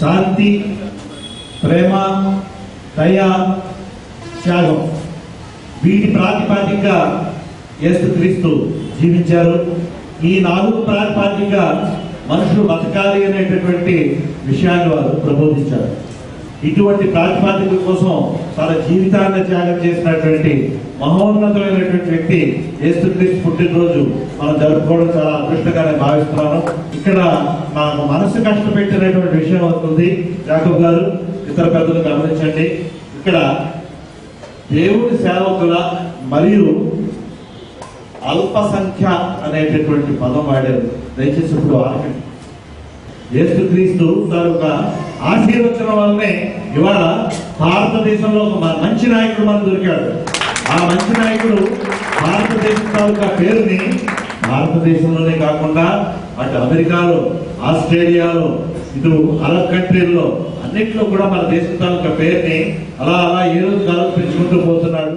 శాంతి ప్రేమ దయ త్యాగం. వీటి ప్రాతిపాదిక యేసుక్రీస్తు జీవించారు. ఈ నాలుగు ప్రాతిపాదికగా మనుషులు బతకాలి అనేటటువంటి విషయాన్ని వారు ప్రబోధించారు. ఇటువంటి ప్రాతిపాదిక కోసం తన జీవితాన్ని త్యాగం చేసినటువంటి మహోన్నతమైనటువంటి వ్యక్తి యేసుక్రీస్తు పుట్టినరోజు మనం జరుపుకోవడం చాలా అదృష్టంగానే భావిస్తున్నాను. ఇక్కడ నాకు మనసు కష్టపెట్టినటువంటి విషయం అవుతుంది యాకబ్ గారు ఇతర పెద్దలు గమనించండి. ఇక్కడ దేవుడి సేవకుల మరియు అల్పసంఖ్య అనేటటువంటి పదం వాడారు. దయచేసి ఇప్పుడు ఆగండి యేసుక్రీస్తు తాలూక ఆశీర్వచనం వల్లనే ఇవాళ భారతదేశంలో ఒక మంచి నాయకుడు మనకు దొరికాడు. ఆ మంచి నాయకుడు భారతదేశం తాలూకా పేరుని భారతదేశంలోనే కాకుండా అటు అమెరికాలో ఆస్ట్రేలియాలో ఇటు అరబ్ కంట్రీల్లో అన్నిట్లో కూడా మన దేశం తాలూకా పేరుని అలా అలా ఏ రోజు కాలం పెంచుకుంటూ పోతున్నాడు.